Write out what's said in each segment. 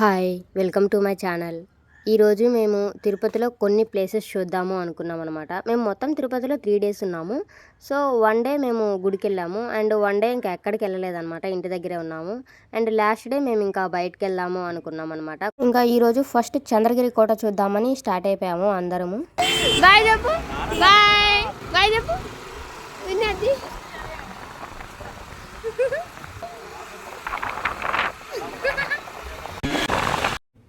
Hi welcome to my channel. ఈరోజు మేము తిరుపతిలో కొన్ని ప్లేసెస్ చూద్దాము అనుకున్నాం అనమాట మేము మొత్తం తిరుపతిలో త్రీ డేస్ ఉన్నాము. సో వన్ డే మేము గుడికి వెళ్ళాము అండ్ వన్ డే ఇంకా ఎక్కడికి వెళ్ళలేదన్నమాట. ఇంటి దగ్గరే ఉన్నాము. అండ్ లాస్ట్ డే మేము ఇంకా బయటకు వెళ్దాము అనుకున్నాం అనమాట ఇంకా ఈరోజు ఫస్ట్ చంద్రగిరి కోట చూద్దామని స్టార్ట్ అయిపోయాము అందరము. బాయ్ చెప్పు బాయ్ బాయ్ చెప్పు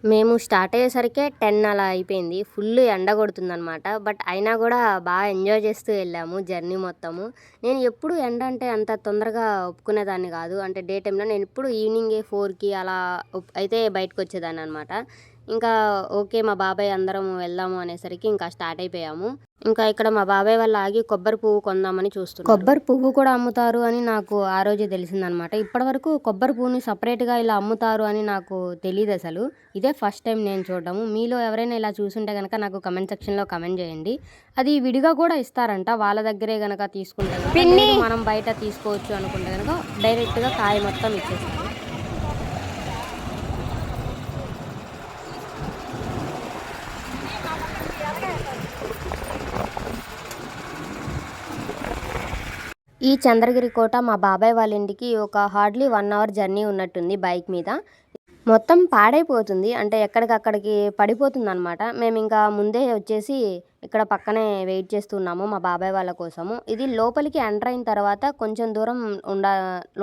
మేము స్టార్ట్ అయ్యేసరికే టెన్ అలా అయిపోయింది. ఫుల్ ఎండ కొడుతుందనమాట బట్ అయినా కూడా బాగా ఎంజాయ్ చేస్తూ వెళ్ళాము జర్నీ మొత్తము. నేను ఎప్పుడు ఎండ అంటే అంత తొందరగా ఒప్పుకునేదాన్ని కాదు. అంటే డే టైంలో నేను ఎప్పుడు ఈవినింగే ఫోర్కి అలా అయితే బయటకు వచ్చేదాన్ని అనమాట ఇంకా ఓకే మా బాబాయ్ అందరం వెళ్దాము అనేసరికి ఇంకా స్టార్ట్ అయిపోయాము. ఇంకా ఇక్కడ మా బాబాయ్ వాళ్ళు ఆగి కొబ్బరి పువ్వు కొందామని చూస్తున్నాం కొబ్బరి పువ్వు కూడా అమ్ముతారు అని నాకు ఆ రోజే తెలిసిందనమాట. ఇప్పటి వరకు కొబ్బరి పువ్వుని సపరేట్గా ఇలా అమ్ముతారు అని నాకు తెలియదు అసలు. ఇదే ఫస్ట్ టైం నేను చూడడము. మీలో ఎవరైనా ఇలా చూసుంటే కనుక నాకు కమెంట్ సెక్షన్లో కమెంట్ చేయండి. అది విడిగా కూడా ఇస్తారంట. వాళ్ళ దగ్గరే గనక తీసుకుంటే మనం బయట తీసుకోవచ్చు అనుకుంటే కనుక డైరెక్ట్గా కాయ మొత్తం ఇచ్చేస్తారు ఈ చంద్రగిరి కోట మా బాబాయ్ వాళ్ళ ఇంటికి ఒక హార్డ్లీ వన్ అవర్ జర్నీ ఉన్నట్టుంది బైక్ మీద. మొత్తం పాడైపోతుంది. అంటే ఎక్కడికక్కడికి పడిపోతుంది అనమాట మేము ఇంకా ముందే వచ్చేసి ఇక్కడ పక్కనే వెయిట్ చేస్తున్నాము మా బాబాయ్ వాళ్ళ కోసము. ఇది లోపలికి ఎంటర్ అయిన తర్వాత కొంచెం దూరం ఉండ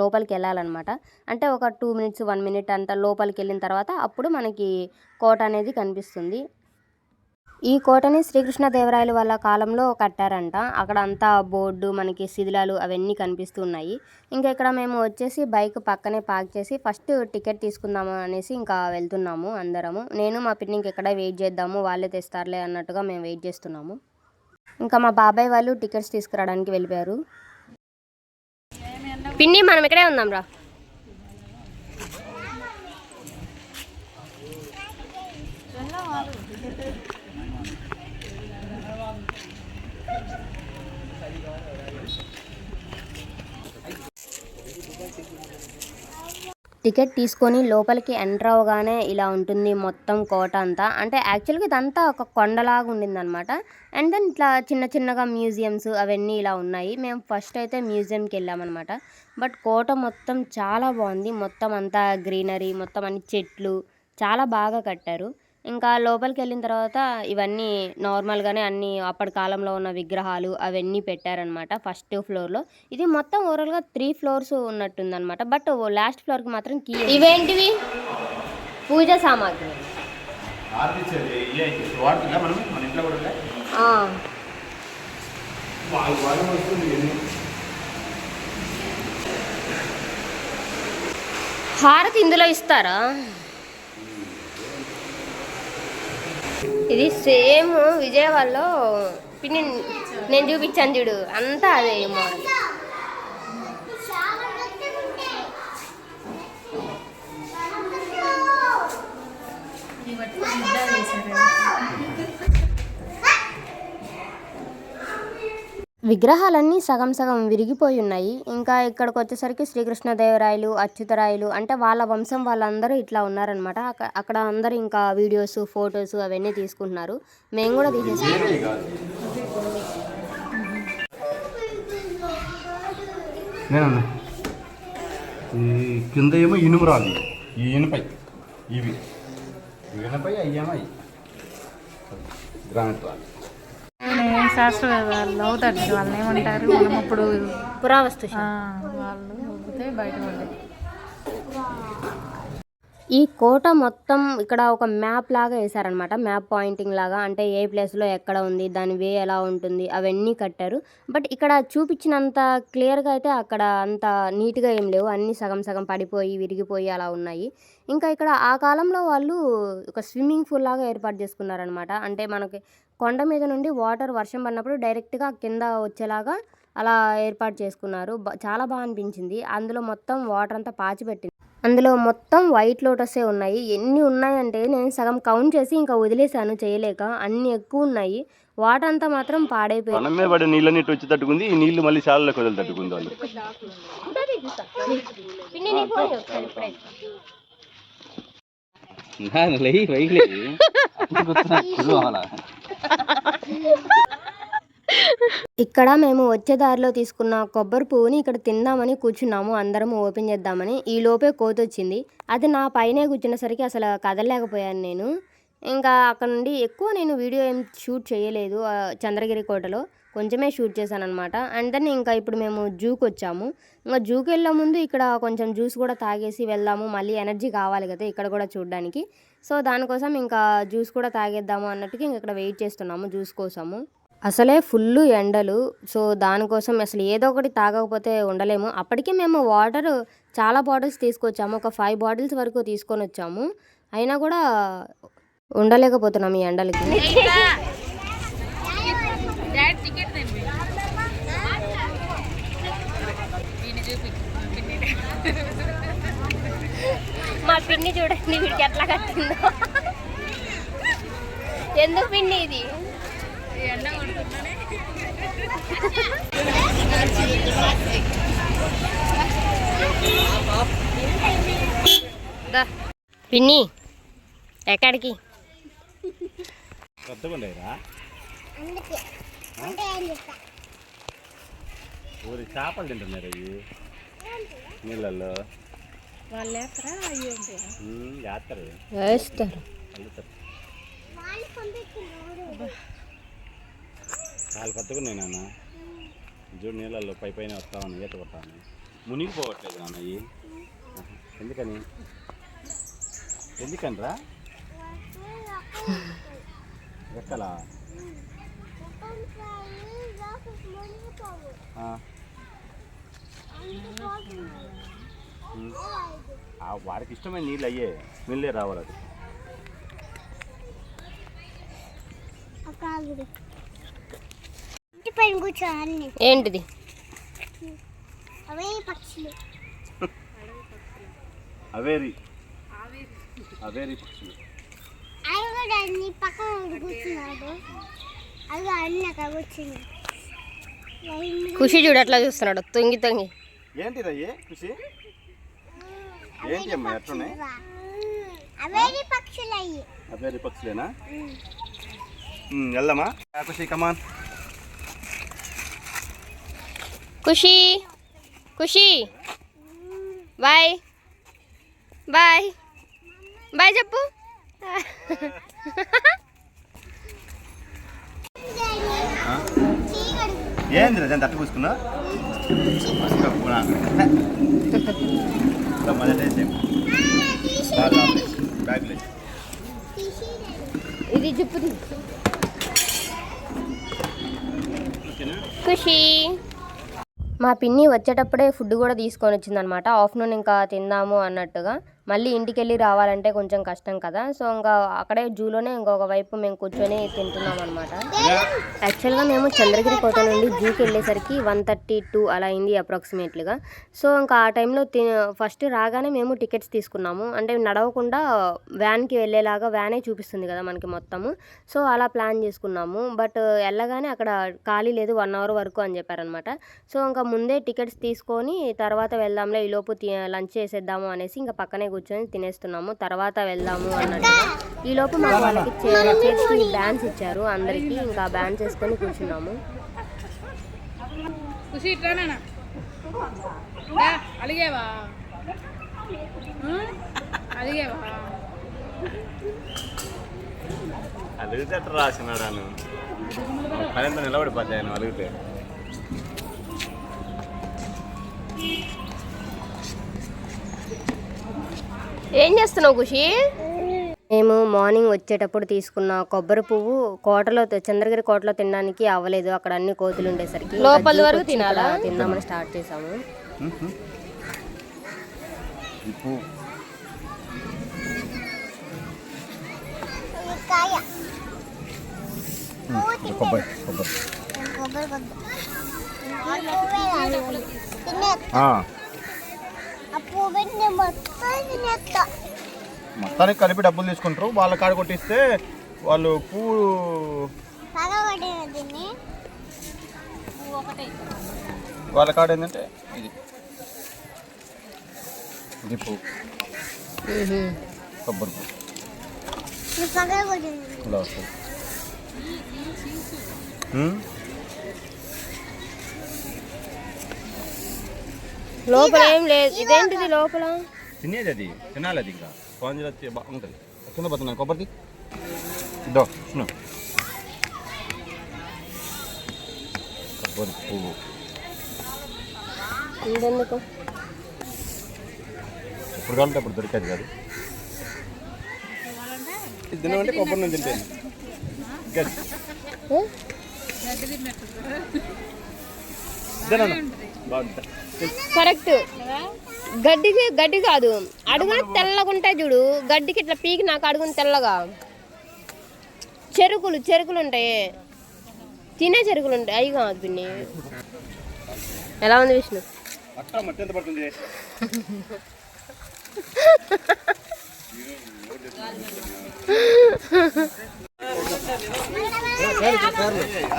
లోపలికి వెళ్ళాలన్నమాట. అంటే ఒక టూ మినిట్స్ వన్ మినిట్ అంత లోపలికి వెళ్ళిన తర్వాత అప్పుడు మనకి కోట అనేది కనిపిస్తుంది. ఈ కోటని శ్రీకృష్ణదేవరాయలు వాళ్ళ కాలంలో కట్టారంట. అక్కడ అంతా బోర్డు మనకి శిథిలాలు అవన్నీ కనిపిస్తున్నాయి. ఇంకా ఇక్కడ మేము వచ్చేసి బైక్ పక్కనే పార్క్ చేసి ఫస్ట్ టికెట్ తీసుకుందాము అనేసి ఇంకా వెళ్తున్నాము అందరము. నేను మా పిన్నికి ఎక్కడ వెయిట్ చేద్దాము వాళ్ళే తెస్తారులే అన్నట్టుగా మేము వెయిట్ చేస్తున్నాము. ఇంకా మా బాబాయ్ వాళ్ళు టికెట్స్ తీసుకురావడానికి వెళ్ళిపోయారు. పిన్ని మనం ఇక్కడే ఉందాం రా టికెట్ తీసుకొని లోపలికి ఎంటర్ అవగానే ఇలా ఉంటుంది మొత్తం కోట అంతా. అంటే యాక్చువల్గా ఇదంతా ఒక కొండలాగా ఉండిందనమాట అండ్ దెన్ ఇట్లా చిన్న చిన్నగా మ్యూజియమ్స్ అవన్నీ ఇలా ఉన్నాయి. మేము ఫస్ట్ అయితే మ్యూజియంకి వెళ్ళామన్నమాట. బట్ కోట మొత్తం చాలా బాగుంది. మొత్తం అంతా గ్రీనరీ మొత్తం అన్ని చెట్లు చాలా బాగా కట్టారు. ఇంకా లోపలికి వెళ్ళిన తర్వాత ఇవన్నీ నార్మల్గానే అన్ని అప్పటి కాలంలో ఉన్న విగ్రహాలు అవన్నీ పెట్టారనమాట ఫస్ట్ ఫ్లోర్లో. ఇది మొత్తం ఓవరాల్గా త్రీ ఫ్లోర్స్ ఉన్నట్టుందన్నమాట బట్ లాస్ట్ ఫ్లోర్కి మాత్రం కీ ఇవేంటివి? పూజ సామాగ్రి. ఆర్పించేది ఇవే వాడుతుందా మనం మన ఇంట్లో కూడా ఉందా? ఆ, వాళ్ళు వాడే వస్తువులు ఇవన్నీ. హారతి ఇందులో ఇస్తారా ఇది సేమ్ విజయవాడలో పిన్ని నేను చూపించాను చూడు అంతా అదే మోడల్ విగ్రహాలన్నీ సగం సగం విరిగిపోయి ఉన్నాయి ఇంకా ఇక్కడికి వచ్చేసరికి శ్రీకృష్ణదేవరాయలు అచ్యుతరాయలు అంటే వాళ్ళ వంశం వాళ్ళందరూ ఇట్లా ఉన్నారనమాట అక్క- అక్కడ అందరూ ఇంకా వీడియోస్ ఫొటోస్ అవన్నీ తీసుకుంటున్నారు. మేము కూడా తీసేసాం కింద ఏమో ఇనుము రాదు ఈ ఇనుపై ఇవి. ఇనుపై అయ్యేమో గ్రానైట్ రాదు శాస్త్రవేత్తలు అవుతారు. వాళ్ళని ఏమంటారు మనం అప్పుడు పురావస్తు వాళ్ళు పోతే బయట ఈ కోట మొత్తం ఇక్కడ ఒక మ్యాప్ లాగా వేశారనమాట మ్యాప్ పాయింటింగ్ లాగా. అంటే ఏ ప్లేస్లో ఎక్కడ ఉంది దాని వే ఎలా ఉంటుంది అవన్నీ కట్టారు. బట్ ఇక్కడ చూపించినంత క్లియర్గా అయితే అక్కడ అంత నీట్గా ఏం లేవు. అన్నీ సగం సగం పడిపోయి విరిగిపోయి అలా ఉన్నాయి. ఇంకా ఇక్కడ ఆ కాలంలో వాళ్ళు ఒక స్విమ్మింగ్ పూల్ లాగా ఏర్పాటు చేసుకున్నారనమాట అంటే మనకి కొండ మీద నుండి వాటర్ వర్షం పడినప్పుడు డైరెక్ట్గా కింద వచ్చేలాగా అలా ఏర్పాటు చేసుకున్నారు. చాలా బాగా అనిపించింది. అందులో మొత్తం వాటర్ అంతా పాచిపెట్టింది. అందులో మొత్తం వైట్ లోటసే ఉన్నాయి. ఎన్ని ఉన్నాయంటే నేను సగం కౌంట్ చేసి ఇంకా వదిలేశాను చేయలేక. అన్ని ఎక్కువ ఉన్నాయి. వాటర్ అంతా మాత్రం పాడైపోయింది మనమే పడే నీళ్ళని ఇటు వచ్చి తట్టుకుంది. ఈ నీళ్ళు మళ్ళీ చాలలోకి వదిలి తట్టుకుంది వాళ్ళు. ఇక్కడ మేము వచ్చే దారిలో తీసుకున్న కొబ్బరి పువ్వుని ఇక్కడ తిందామని కూర్చున్నాము. అందరం ఓపెన్ చేద్దామని. ఈ లోపే కోతి వచ్చింది అది నా పైనే కూర్చునేసరికి అసలు కదలలేకపోయాను నేను. ఇంకా అక్కడ నుండి ఎక్కువ నేను వీడియో ఏం షూట్ చేయలేదు చంద్రగిరి కోటలో. కొంచెమే షూట్ చేశాను అనమాట అండ్ దెన్ ఇంకా ఇప్పుడు మేము జూకి వచ్చాము. ఇంకా జూకి వెళ్ళే ముందు ఇక్కడ కొంచెం జ్యూస్ కూడా తాగేసి వెళ్దాము. మళ్ళీ ఎనర్జీ కావాలి కదా ఇక్కడ కూడా చూడడానికి. సో దానికోసం ఇంకా జ్యూస్ కూడా తాగేద్దాము అన్నట్టుగా ఇంక ఇక్కడ వెయిట్ చేస్తున్నాము జ్యూస్ కోసము. అసలే ఫుల్ ఎండలు. సో దానికోసం అసలు ఏదో ఒకటి తాగకపోతే ఉండలేము. అప్పటికే మేము వాటర్ చాలా బాటిల్స్ తీసుకొచ్చాము. ఒక ఫైవ్ బాటిల్స్ వరకు తీసుకొని వచ్చాము. అయినా కూడా ఉండలేకపోతున్నాం ఈ ఎండలకి మా పిన్ని చూడండి వీడికి ఎట్లా కట్టిందో. ఎందుకు పిన్ని ఇది. పిన్ని ఎక్కడికి? ఊరి చేపలు తింటున్నారు అవి నీళ్ళల్లో. చేస్తారు వేస్తారు. కొత్తగా ఉన్నాయి నాన్న. చూడు నీళ్ళల్లో పై పైన వస్తామని ఈత కొట్టాను మునిగిపోవట్లేదు నాన్న అవి ఎందుకని? ఎందుకనరా? ఎక్కలా? ఆ. వాడికి ఇష్టమైన నీళ్ళు అయ్యే నీళ్ళే రావాలి అది. ఏంటిది? అవేరి. అవేరి పక్షులు. అన్ని పక్కన కూర్చున్నాడు. అవి అన్ని అక్కడ ఖుషి చూడు చూస్తున్నాడు. తొంగి తొంగి. ఏంటిది అయ్యే ఖుషి? ఏంటి అమ్మా ఎట్లున్నాయి? అవే పక్షులు అయ్యి అవేరి పక్షులేనా? వెళ్దామా? Khushi come on Khushi Khushi. Bye. Bye. Bye చెప్పు. ఏంది దాన్ని తట్టు పూసుకున్నా మొదటి బ్యాగ్లో ఇది చెప్పుది ఖుషి. మా పిన్ని వచ్చేటప్పుడే ఫుడ్ కూడా తీసుకొని వచ్చిందనమాట. ఆఫ్టర్నూన్ ఇంకా తిందాము అన్నట్టుగా. మళ్ళీ ఇంటికి వెళ్ళి రావాలంటే కొంచెం కష్టం కదా. సో ఇంకా అక్కడే జూలోనే ఇంకొక వైపు మేము కూర్చొని తింటున్నాం అనమాట యాక్చువల్గా మేము చంద్రగిరి కోట నుండి జూకి వెళ్ళేసరికి వన్ థర్టీ టూ అలా అయింది అప్రాక్సిమేట్లీగా సో ఇంకా ఆ టైంలో ఫస్ట్ రాగానే మేము టికెట్స్ తీసుకున్నాము. అంటే నడవకుండా వ్యాన్కి వెళ్ళేలాగా వ్యానే చూపిస్తుంది కదా మనకి మొత్తము. సో అలా ప్లాన్ చేసుకున్నాము. బట్ వెళ్ళగానే అక్కడ ఖాళీ లేదు వన్ అవర్ వరకు అని చెప్పారనమాట సో ఇంకా ముందే టికెట్స్ తీసుకొని తర్వాత వెళ్దాంలే ఈలోపు లంచ్ చేసేద్దాము అనేసి ఇంకా పక్కనే కూర్చొని తినేస్తున్నాము. తర్వాత వెళ్దాము అన్నట్టుగా. ఈలోపు మాకు వాళ్ళకి చే- చేతికి బ్యాన్స్ ఇచ్చారు. అందరికీ ఇంకా బ్యాన్స్ వేసుకొని కూర్చున్నాము. రాసినాడాను నిలబడిపోతాయి అలిగితే? ఏం చేస్తున్నావు ఖుషి? మేము మార్నింగ్ వచ్చేటప్పుడు తీసుకున్న కొబ్బరి పువ్వు కోటలో చంద్రగిరి కోటలో తినడానికి అవ్వలేదు అక్కడ అన్ని కోతులు ఉండేసరికి లోపల వరకు తినాలా? తిందామని స్టార్ట్ చేసాము కొబ్బరి మొత్తానికి కలిపి డబ్బులు తీసుకుంటారు. వాళ్ళ కాడ కొట్టిస్తే వాళ్ళు పువ్వు దీన్ని. వాళ్ళ కాడ ఏంటంటే ఇది. ఇది పువ్వు కొబ్బరి పువ్వు ఇలా వస్తుంది లోపల ఏం లేదు. ఇదేంటిది లోపల? తినేది అది తినాలి అది ఇంకా. స్పాంజ్ వచ్చి బాగుంటుంది కింద పోతున్నాను కొబ్బరిది. ఇదో చూను కొబ్బరి పువ్వు. ఇంకెందుకు? ఎప్పుడు కావాలంటే అప్పుడు దొరికేది కాదు. ఇది తినమంటే కొబ్బరి నుంచి తింటాను. గది ఇదేనా? కరెక్ట్ గడ్డికి గడ్డి కాదు అడుగున తెల్లగా ఉంటాయి చూడు గడ్డికి ఇట్లా పీకి నాకు అడుగున తెల్లగా చెరుకులు చెరుకులు ఉంటాయి తినే చెరుకులు ఉంటాయి అవి కాదు పిన్ని ఎలా ఉంది విష్ణు అట్ట మట్టి ఎంత పడుతుంది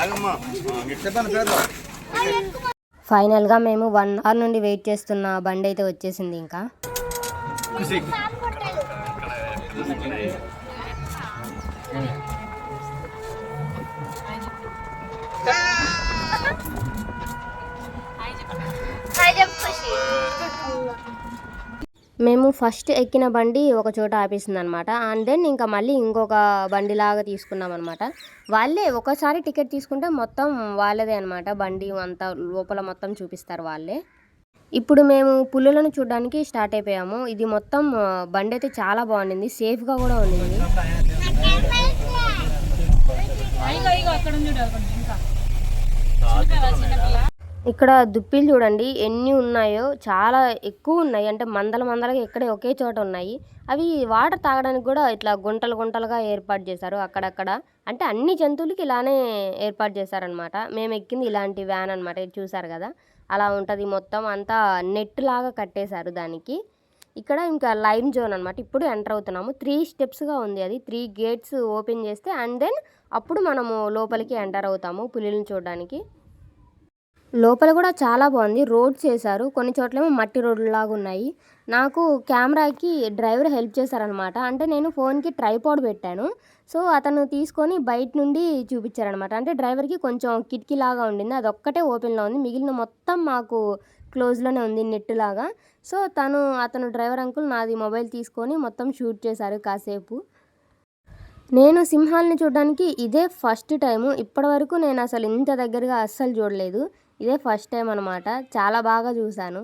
ఆగమ్మా మీకు చెప్పాను పేర్లు ఫైనల్గా మేము వన్ అవర్ నుండి వెయిట్ చేస్తున్న బండి అయితే వచ్చేసింది ఇంకా. ఖుషి. మేము ఫస్ట్ ఎక్కిన బండి ఒక చోట ఆపేసింది అనమాట అండ్ దెన్ ఇంకా మళ్ళీ ఇంకొక బండి లాగా తీసుకున్నాం అనమాట. వాళ్ళే ఒకసారి టికెట్ తీసుకుంటే మొత్తం వాళ్ళదే అనమాట. బండి అంతా లోపల మొత్తం చూపిస్తారు వాళ్ళే. ఇప్పుడు మేము పులులను చూడడానికి స్టార్ట్ అయిపోయాము. ఇది మొత్తం బండి అయితే చాలా బాగుండింది. సేఫ్గా కూడా ఉండింది. అక్కడ ఇక్కడ దుప్పిలు చూడండి ఎన్ని ఉన్నాయో చాలా ఎక్కువ ఉన్నాయి. అంటే మందల మందలుగా ఇక్కడే ఒకే చోట ఉన్నాయి. అవి వాటర్ తాగడానికి కూడా ఇట్లా గుంటలు గుంటలుగా ఏర్పాటు చేశారు అక్కడక్కడ. అంటే అన్ని జంతువులకి ఇలానే ఏర్పాటు చేశారనమాట మేము ఎక్కింది ఇలాంటి వ్యాన్ అనమాట చూసారు కదా? అలా ఉంటుంది మొత్తం అంతా నెట్ లాగా కట్టేశారు దానికి. ఇక్కడ ఇంకా లైమ్ జోన్ అనమాట ఇప్పుడు ఎంటర్ అవుతున్నాము. త్రీ స్టెప్స్గా ఉంది అది. త్రీ గేట్స్ ఓపెన్ చేస్తే అండ్ దెన్ అప్పుడు మనము లోపలికి ఎంటర్ అవుతాము పులిని చూడడానికి. లోపల కూడా చాలా బాగుంది. రోడ్స్ వేశారు కొన్ని చోట్లేమో మట్టి రోడ్లు లాగా ఉన్నాయి. నాకు కెమెరాకి డ్రైవర్ హెల్ప్ చేశారనమాట. అంటే నేను ఫోన్కి ట్రైపాడ్ పెట్టాను. సో అతను తీసుకొని బయట నుండి చూపించారనమాట. అంటే డ్రైవర్కి కొంచెం కిటికీ లాగా ఉండింది. అది ఒక్కటే ఓపెన్లో ఉంది. మిగిలిన మొత్తం మాకు క్లోజ్లోనే ఉంది నెట్ లాగా సో తను అతను డ్రైవర్ అంకుల్ నాది మొబైల్ తీసుకొని మొత్తం షూట్ చేశారు కాసేపు. నేను సింహాలని చూడడానికి ఇదే ఫస్ట్ టైము. ఇప్పటివరకు నేను అసలు ఇంత దగ్గరగా అస్సలు చూడలేదు. ఇదే ఫస్ట్ టైం అనమాట చాలా బాగా చూశాను.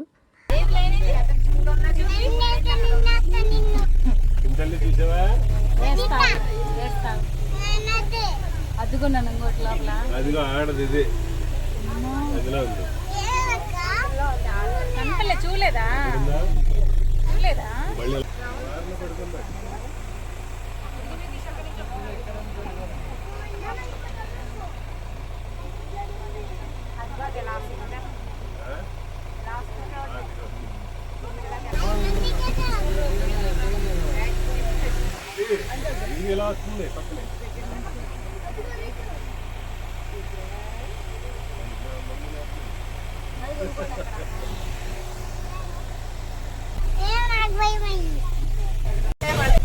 అద్దుకున్నాను ఇంకోటి లోపల. అదిగో ఆడది ఇది. అదిలో ఉంది. కనపడలే చూడలేదా చూడలేదా ఇది ఇలా వస్తుంది పక్కనే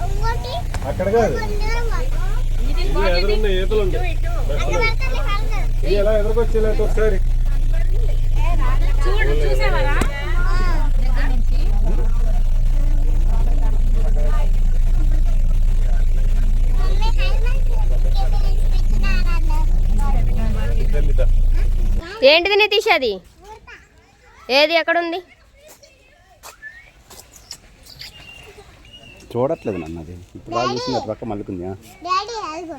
ఇంకోటి అక్కడ కాదు. ఎదురున్న ఈతలు ఎలా ఎదురుకొచ్చేలేదు ఒకసారి? చూడు చూసావరా? దగ్గర నుంచి తెలీదా? ఏంటిది నితీష్ అది? ఏది ఎక్కడుంది? చూడట్లేదు నన్ను అది. ఇప్పుడు బాగా చూసింది అటు పక్క మళ్ళీ డాడీ అదిగో.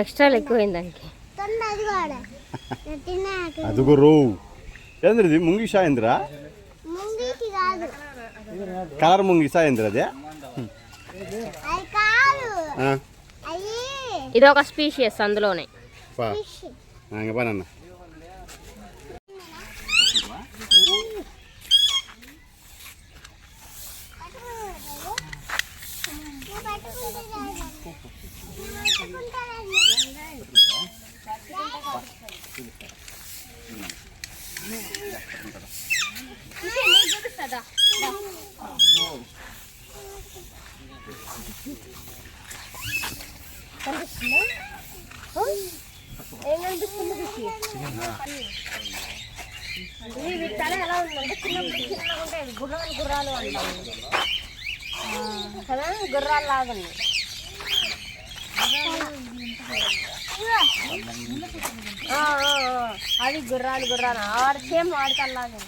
ఎక్స్ట్రా ఎక్కువైంది దానికి అదిగో రో. ఏంద్ర ఇది ముంగిషా ఏంద్రా? కలర్ ముంగిసా ఏంద్ర అదే? ఇది ఒక స్పీషియస్ అందులోనే. పా. ఫిష్ ఇంక దా ఎలా ఉందంటే గుర్రాలు గుర్రాలు అంటారు కదా గుర్రాలు లాగుంది అది గుర్రాలు గుర్రాలు. ఆడితే మాడతల్లాగా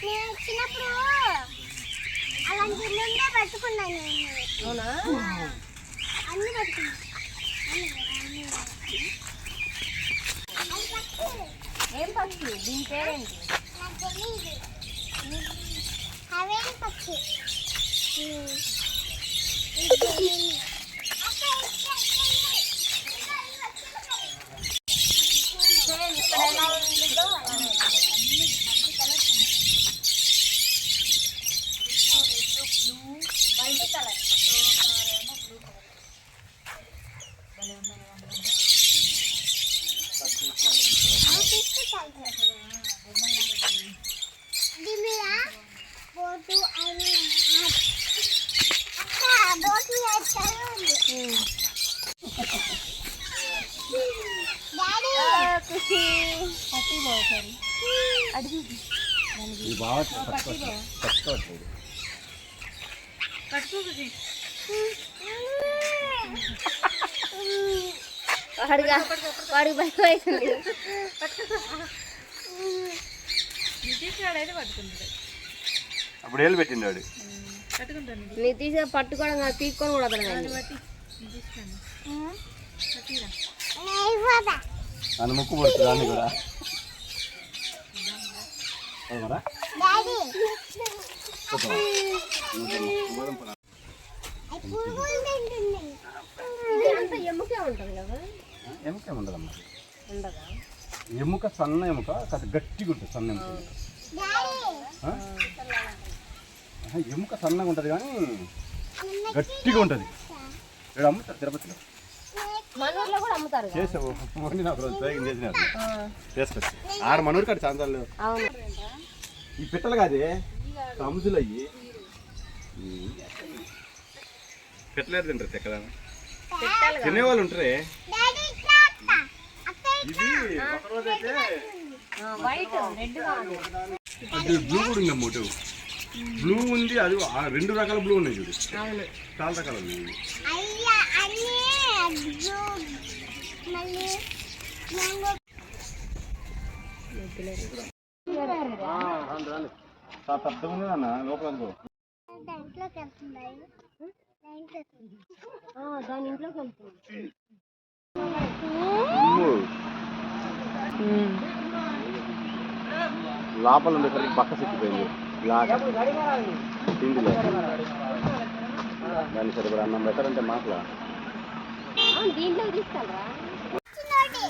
నేను వచ్చినప్పుడు అలాంటి నుండే పట్టుకున్నాను నేను. అవునా అన్ని పట్టుకున్నాను అది పట్టుకోలేదు. ఏం పక్షి దీని పేరేంటి. అవేం పక్షి ఉమ్. ఇది నేను. అక్క, ఇక్కడ, ఇక్కడ, ఇక్కడ. సేమ్ ఇక్కడ ఎలా ఉందో అలానే. మల్టీ కలర్ ఆ, తీసుకుంటాను. దీని మీద బోటు అని అక్క బోటు మీద చాలా ఉంది డాడీ ఖుషి పట్టి బాగుంది పట్టుకో పట్టుకోవట్లేదు. వాడిగా వాడికి భయం అవుతుంది అప్పుడు ఏళ్ళు. నీ తీసి పట్టుకోవడం కాదు కూడా అతను ముక్కు పడుతుంది దాన్ని కూడా. ఎముకే ఉంటుంది కదా ఎముక ఉండదమ్మా ఉండదా ఎముక సన్న ఎముక. కాస్త గట్టిగా ఉంటుంది సన్న ఎముక ఎముక సన్నగా ఉంటుంది కానీ గట్టిగా ఉంటుంది. ఇక్కడ అమ్ముతారు తిరుపతిలో? కదా. చేసావు. మొన్న నాకు రోజు చేసినారు. చేసుకొచ్చి ఆడ మనూరు చాంతాలు అవును. ఈ పిట్టలు కాదే? కముజులు అయ్యి పెట్టలేరు తింటారు ఎక్కడ పెట్టాలి తినేవాళ్ళు ఉంటారే? ఇది ఒకరోజు అయితే వైట్ రెడ్ కాదు. అది బ్లూ కూడా ఉంది అమ్మోటు బ్లూ ఉంది అది ఆ రెండు రకాల బ్లూ ఉన్నాయి చూడు. చాలా రకాలు ఉన్నాయి. అయ్యా అన్నీ బ్లూ మళ్ళీ లోపల వెళ్తున్నాయి దాని ఇంట్లోకి లోపల ఉండేసరికి పక్క సిక్కిపోయింది లాగా తిండి లేదు దాన్ని సరిపడా అన్నం పెట్టారంటే మాటలా ఆ, దీంట్లోకి తీసుకెళ్ళరా చిన్నోటి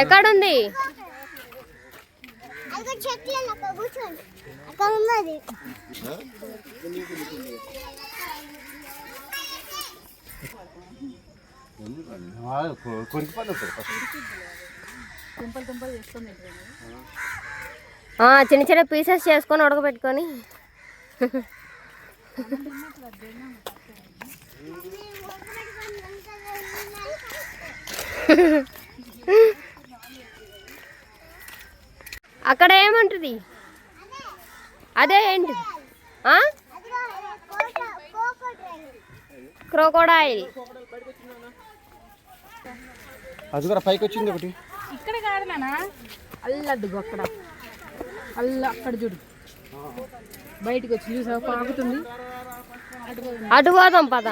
ఎక్కడుంది? అక్కడ ఉన్నది చిన్న చిన్న పీసెస్ చేసుకొని ఉడకబెట్టుకొని. అక్కడ ఏముంటుంది? అదే ఏంటి? క్రోకోడైల్. అది కూడా పైకి వచ్చింది ఒకటి. ఇక్కడ కాదు అల్లద్దు అక్కడ. అల్ల అక్కడ చూడు. బయటికి వచ్చి చూసావు? పాకుతుంది. అటు పోదాం పద.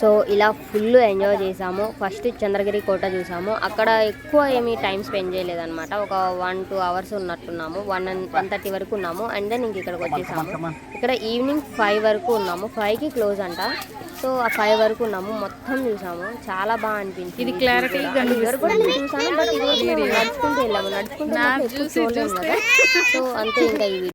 సో ఇలా ఫుల్ ఎంజాయ్ చేసాము. ఫస్ట్ చంద్రగిరి కోట చూసాము. అక్కడ ఎక్కువ ఏమీ టైం స్పెండ్ చేయలేదన్నమాట. ఒక వన్ టూ అవర్స్ ఉన్నట్టున్నాము. వన్ వన్ థర్టీ వరకు ఉన్నాము. అండ్ దెన్ ఇంక ఇక్కడికి వచ్చేసాము. ఇక్కడ ఈవినింగ్ ఫైవ్ వరకు ఉన్నాము. ఫైవ్కి క్లోజ్ అంట. సో ఆ ఫైవ్ వరకు ఉన్నాము. మొత్తం చూసాము. చాలా బాగా అనిపించింది. ఇది చూసాను బట్ మేము నడుచుకుంటూ వెళ్ళాము. నడుచుకుంటూ సో అంతే ఇంకా ఈ